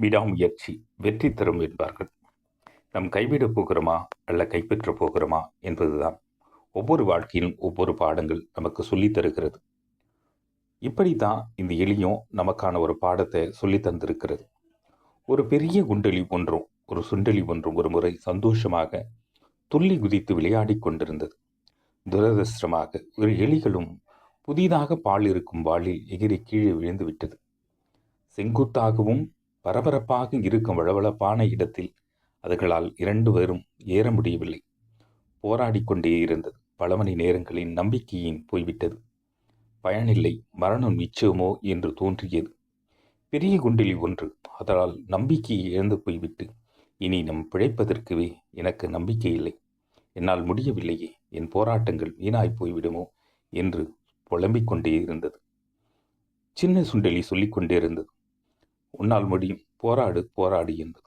விடாமுயற்சி வெற்றி தரும் என்பார்கள். நம் கைவிடப் போகிறோமா அல்ல கைப்பற்றப் போகிறோமா என்பதுதான். ஒவ்வொரு வாழ்க்கையிலும் ஒவ்வொரு பாடங்கள் நமக்கு சொல்லித் தருகிறது. இப்படி தான் இந்த எளியும் நமக்கான ஒரு பாடத்தை சொல்லித் தந்திருக்கிறது. ஒரு பெரிய குண்டலி ஒன்றும் ஒரு சுண்டலி ஒன்றும் ஒரு முறை சந்தோஷமாக துள்ளி குதித்து விளையாடிக் கொண்டிருந்தது. துரதிருஷ்டமாக ஒரு எலிகளும் புதிதாக பால் இருக்கும் வாளில் எகிரி கீழே விழுந்து விட்டது. செங்குத்தாகவும் பரபரப்பாக இருக்கும் வளவளப்பான இடத்தில் அதுகளால் இரண்டு பேரும் ஏற முடியவில்லை. போராடிக் கொண்டே இருந்தது. பல மணி நேரங்களின் நம்பிக்கையின் போய்விட்டது பயனில்லை மரணம் நிச்சயமோ என்று தோன்றியது. பெரிய குண்டிலி ஒன்று. அதனால் நம்பிக்கையை இழந்து போய்விட்டு இனி நம் பிழைப்பதற்குவே எனக்கு நம்பிக்கை இல்லை. என்னால் முடியவில்லையே என் போராட்டங்கள் வீணாய் போய்விடுமோ என்று புலம்பிக் கொண்டே இருந்தது. சின்ன சுண்டலி சொல்லிக் கொண்டே இருந்தது. உன்னால் முடியும். போராடு போராடு என்று.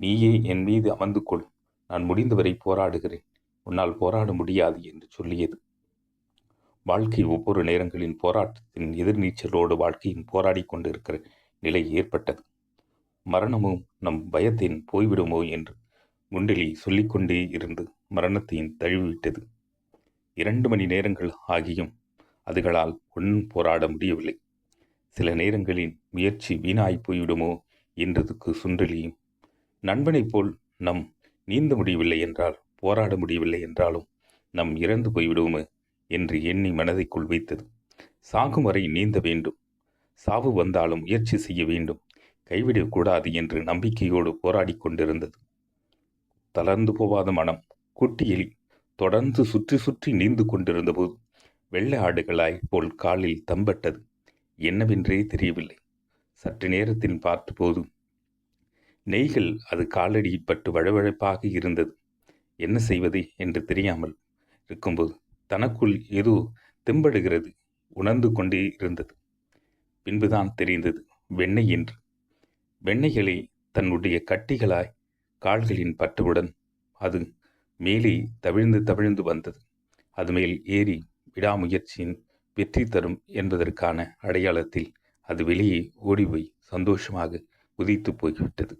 நீயே என் மீது அமர்ந்து கொள். நான் முடிந்தவரை போராடுகிறேன். உன்னால் போராட முடியாது என்று சொல்லியது. வாழ்க்கை ஒவ்வொரு நேரங்களின் போராட்டத்தின் எதிர்நீச்சலோடு வாழ்க்கையின் போராடி கொண்டிருக்கிற நிலை ஏற்பட்டது. மரணமும் நம் பயத்தின் போய்விடுமோ என்று குண்டலி சொல்லிக்கொண்டே இருந்து மரணத்தையும் தழுவிவிட்டது. இரண்டு மணி நேரங்கள் ஆகியும். அதுகளால் ஒன்றும் போராட முடியவில்லை. சில நேரங்களில் முயற்சி வீணாய் போய்விடுமோ என்றதுக்கு சுண்டலியும் நண்பனைப் போல் நம் நீந்த முடியவில்லை என்றால் போராட முடியவில்லை என்றாலும் நம் இறந்து போய்விடுவோமே என்று எண்ணி மனதைக்குள் வைத்தது. சாகும் வரை நீந்த வேண்டும். சாவு வந்தாலும் முயற்சி செய்ய வேண்டும். கைவிடக்கூடாது என்று நம்பிக்கையோடு போராடி கொண்டிருந்தது. தளர்ந்து போவாத மனம் குட்டியில் தொடர்ந்து சுற்றி சுற்றி நீந்து கொண்டிருந்தபோது வெள்ளை ஆடுகளாய் போல் காலில் தம்பட்டது. என்னவென்றே தெரியவில்லை. சற்று நேரத்தில் பார்த்தபோது நெய்கள் அது காலடியில் பட்டு வழவழப்பாக இருந்தது. என்ன செய்வது என்று தெரியாமல் இருக்கும்போது தனக்குள் ஏதோ தெம்படுகிறது உணர்ந்து கொண்டே இருந்தது. பின்புதான் தெரிந்தது வெண்ணெய் என்று. வெண்ணெய்களை தன்னுடைய கட்டிகளாய் கால்களின் பட்டுவுடன் அது மேலே தவிழ்ந்து தவிழ்ந்து வந்தது. அது மேல் ஏறி விடாமுயற்சியின் வெற்றி தரும் என்பதற்கான அடையாளத்தில் அது வெளியே ஓடிப்போய் சந்தோஷமாக குதித்து போய்விட்டது.